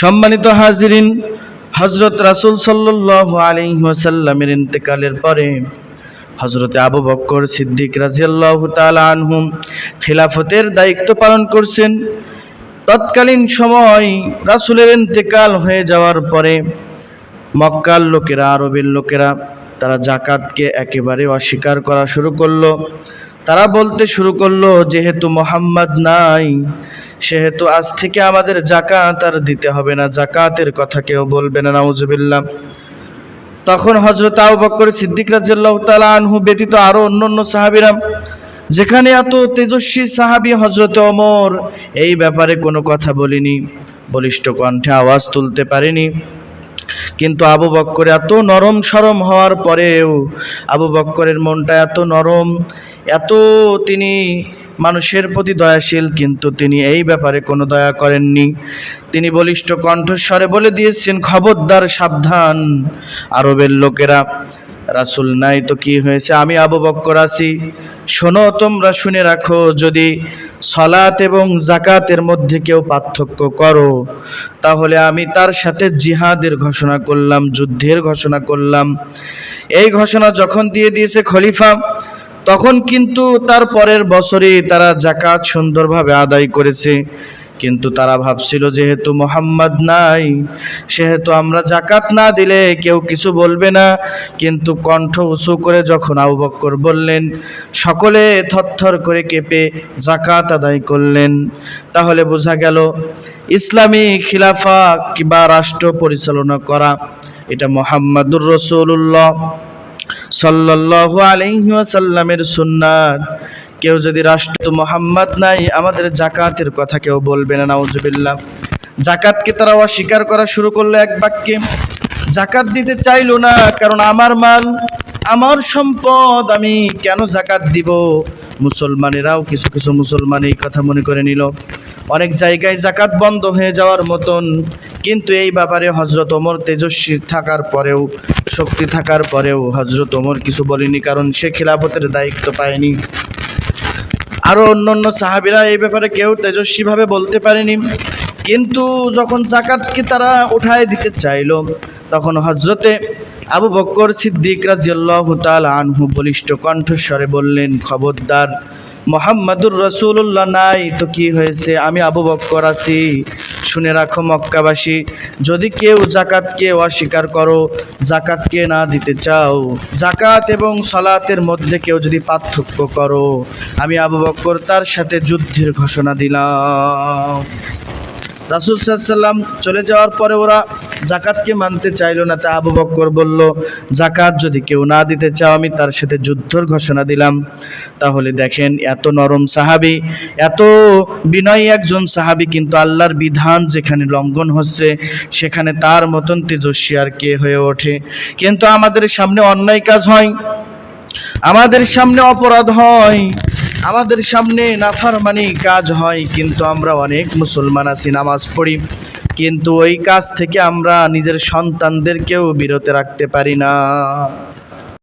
সম্মানিত হাজিরিন হজরত রাসুল সাল্লাহ আলিহাসাল্লামের ইন্তেকালের পরে হজরত আবু বক্কর সিদ্দিক রাজিয়াল্লাহ তালা আনহুম খিলাফতের দায়িত্ব পালন করছেন। তৎকালীন সময় রাসুলের ইন্তেকাল হয়ে যাওয়ার পরে মক্কার লোকেরা, আরবের লোকেরা তারা জাকাতকে একেবারে অস্বীকার করা শুরু করল। তারা বলতে শুরু করল, যেহেতু মোহাম্মদ নাই সেহেতু আজ থেকে আমাদের জাকাত আর দিতে হবে না। জাকাতের কথা কেউ বলবে না, নাউজুবিল্লাহ। তখন হজরত আবু বকর সিদ্দিক রাজিয়াল্লাহু তাআলা আনহু ব্যতীত আরও অন্যান্য সাহাবীরা, যেখানে এত তেজস্বী সাহাবী হজরত ওমর, এই ব্যাপারে কোনো কথা বলিনি। বলিষ্ঠ কণ্ঠে আওয়াজ তুলতে পারেনি। কিন্তু আবু বক্কর এত নরম সরম হওয়ার পরেও, আবু বক্করের মনটা এত নরম, এত তিনি মানুষের প্রতি দয়াশীল, কিন্তু তিনি এই ব্যাপারে কোনো দয়া করেননি। তিনি বলিষ্ঠ কণ্ঠস্বরে বলে দিয়েছেন, খবরদার, সাবধান, আরবের লোকেরা। রাসুল, নাই তো কি হয়েছে? আমি আবু বক্কর আছি। শোনো, তোমরা শুনে রাখো, যদি সলাত এবং জাকাতের মধ্যে কেউ পার্থক্য করো, তাহলে আমি তার সাথে জিহাদের ঘোষণা করলাম, যুদ্ধের ঘোষণা করলাম। এই ঘোষণা যখন দিয়ে দিয়েছে খলিফা তখন কিন্তু তার পরের বছরে তারা জাকাত সুন্দরভাবে আদায় করেছে। কিন্তু তারা ভাবছিল, যেহেতু মোহাম্মদ নাই, সেহেতু আমরা জাকাত না দিলে কেউ কিছু বলবে না। কিন্তু কণ্ঠ উঁচু করে যখন আবু বক্কর বললেন, সকলে থরথর করে কেঁপে জাকাত আদায় করলেন। তাহলে বোঝা গেল, ইসলামী খিলাফা কিংবা রাষ্ট্র পরিচালনা করা, এটা মোহাম্মদুর রসুল্লাহ সাল্লাল্লাহু আলাইহি ওয়াসাল্লামের সুন্নাত। কেউ যদি রাষ্ট্র মোহাম্মদ নাই, আমাদের জাকাতের কথা কেউ বলবে না, নাউজুবিল্লাহ। জাকাতকে তারা অস্বীকার করা শুরু করল এক বাক্যে? জাকাত দিতে চাইলো না, কারণ আমার মাল, আমার সম্পদ আমি কেন জাকাত দিব? মুসলমানেরাও কিছু কিছু মুসলমান এই কথা মনে করে নিল। অনেক জায়গায় জাকাত বন্ধ হয়ে যাওয়ার মতন, কিন্তু এই ব্যাপারে হজরত ওমর তেজস্বী থাকার পরেও, শক্তি থাকার পরেও হজরত ওমর কিছু বলেনি, কারণ সে খিলাফতের দায়িত্ব পায়নি। আরও অন্য অন্য সাহাবিরা এই ব্যাপারে কেউ তেজস্বীভাবে বলতে পারেনি, কিন্তু যখন জাকাতকে তারা উঠায় দিতে চাইল, তখন হজরতে আবু বক্কর সিদ্দিক তাআলা আনহু বলিষ্ঠ কণ্ঠস্বরে বললেন, খবরদার, মোহাম্মদুর রসুল্লাহ নাই তো কি হয়েছে? আমি আবু বক্কর আছি। শুনে রাখো মক্কাবাসী, যদি কেউ জাকাতকে অস্বীকার করো জাকাতকে না দিতে চাও জাকাত এবং সলাতের মধ্যে কেউ যদি পার্থক্য করো, আমি আবু বক্কর তার সাথে যুদ্ধের ঘোষণা দিলাম। রাসুল সাল্লাম চলে যাওয়ার পরে ওরা জাকাতকে মানতে চাইলো না, তা আবু বক্কর বলল, জাকাত যদি কেউ না দিতে চাও, আমি তার সাথে যুদ্ধর ঘোষণা দিলাম। তাহলে দেখেন এত নরম সাহাবি, এত বিনয়ী একজন সাহাবি কিন্তু আল্লাহর বিধান যেখানে লঙ্ঘন হচ্ছে, সেখানে তার মতন তেজস্বী আর কে হয়ে ওঠে? কিন্তু আমাদের সামনে অন্যায় কাজ হয়, আমাদের সামনে অপরাধ হয়। আমাদের সামনে নাফারমানি কাজ হয়, কিন্তু আমরা অনেক মুসলমান আছি, নামাজ পড়ি। কিন্তু ওই কাজ থেকে আমরা নিজের সন্তানদেরকেও বিরত রাখতে পারি না।